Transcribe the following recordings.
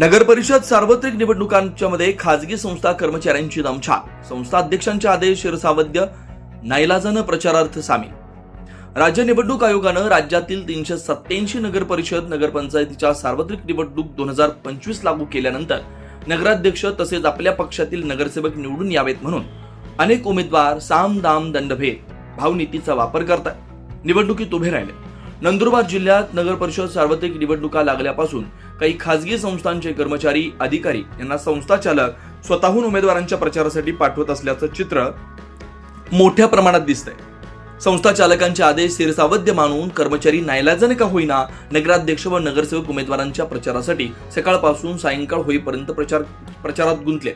नगरपरिषद सार्वत्रिक निवडणुकांच्या मध्ये खाजगी संस्था कर्मचाऱ्यांची दमछाक. संस्था अध्यक्षांचे आदेश शिरसावद्य. नाईलाजानं प्रचारार्थ सामील राज्य निवडणूक आयोगानं राज्यातील तीनशे सत्याऐंशी नगरपरिषद नगरपंचायतीच्या सार्वत्रिक निवडणूक दोन हजार पंचवीस लागू केल्यानंतर नगराध्यक्ष तसेच आपल्या पक्षातील नगरसेवक निवडून यावेत म्हणून अनेक उमेदवार साम दाम दंडभेद भावनीतीचा वापर करतात निवडणुकीत उभे राहिले. नंदुरबार जिल्ह्यात नगर परिषद सार्वत्रिक निवडणुका लागल्यापासून काही खासगी संस्थांचे कर्मचारी अधिकारी यांना संस्था चालक स्वतःहून उमेदवारांच्या प्रचारासाठी पाठवत असल्याचं चित्र मोठ्या प्रमाणात दिसतंय. संस्था चालकांचे आदेश शिरसावद्य मानून कर्मचारी नायलाजाने का होईना नगराध्यक्ष व नगरसेवक उमेदवारांच्या प्रचारासाठी सकाळपासून सायंकाळ होईपर्यंत प्रचार प्रचारात गुंतले.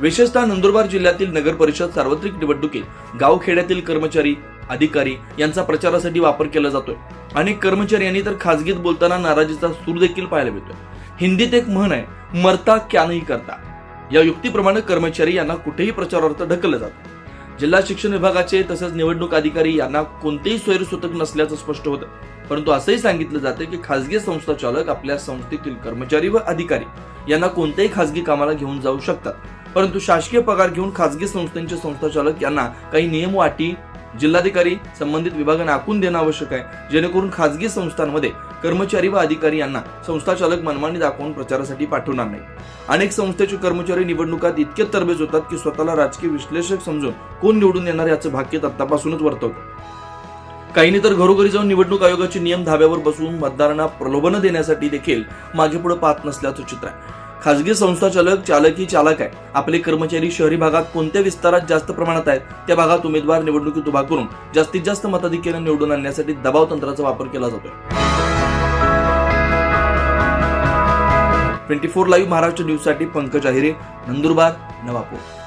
विशेषतः नंदुरबार जिल्ह्यातील नगर परिषद सार्वत्रिक निवडणुकीत गावखेड्यातील कर्मचारी अधिकारी यांचा प्रचारासाठी वापर केला जातोय. अनेक कर्मचारी यांनी तर खासगीत बोलताना नाराजीचा सूर देखील पाहायला मिळतोय. हिंदीत एक म्हण आहे मरता क्या नाही करता? या युक्तीप्रमाणे कर्मचारी यांना कुठेही प्रचारार्थ ढकललं जातं जिल्हा शिक्षण विभागाचे तसेच निवडणूक अधिकारी यांना कोणतेही स्वैरसूतक नसल्याचं स्पष्ट होतं. परंतु असंही सांगितलं जाते की खासगी संस्था चालक आपल्या संस्थेतील कर्मचारी व अधिकारी यांना कोणत्याही खासगी कामाला घेऊन जाऊ शकतात. परंतु शासकीय पगार घेऊन खासगी संस्थांचे संस्था चालक यांना काही नियम व अटी जिल्हाधिकारी संबंधित विभागाने आखून देणं आवश्यक आहे. जेणेकरून खासगी संस्थांमध्ये कर्मचारी व अधिकारी यांना संस्था चालक मनमानी दाखवून प्रचारासाठी पाठवणार नाही. अनेक संस्थेचे कर्मचारी निवडणुकात इतके तरबेज होतात की स्वतःला राजकीय विश्लेषक समजून कोण निवडून येणार याचं भाग्य आतापासूनच वर्तवतं. काहींनी तर घरोघरी जाऊन निवडणूक आयोगाचे नियम धाब्यावर बसवून मतदारांना प्रलोभन देण्यासाठी देखील मागे पुढे पाहत नसल्याचं चित्र आहे. खासगी संस्था चालक चालक ही चालक आहे. आपले कर्मचारी शहरी भागात कोणत्या विस्तारात जास्त प्रमाणात आहेत त्या भागात उमेदवार निवडणुकीत उभा करून जास्तीत जास्त मताधिक्याने निवडून आणण्यासाठी दबाव तंत्राचा वापर केला जातोय. ट्वेंटी फोर लाईव्ह महाराष्ट्र न्यूजसाठी पंकज अहिरे नंदुरबार नवापूर.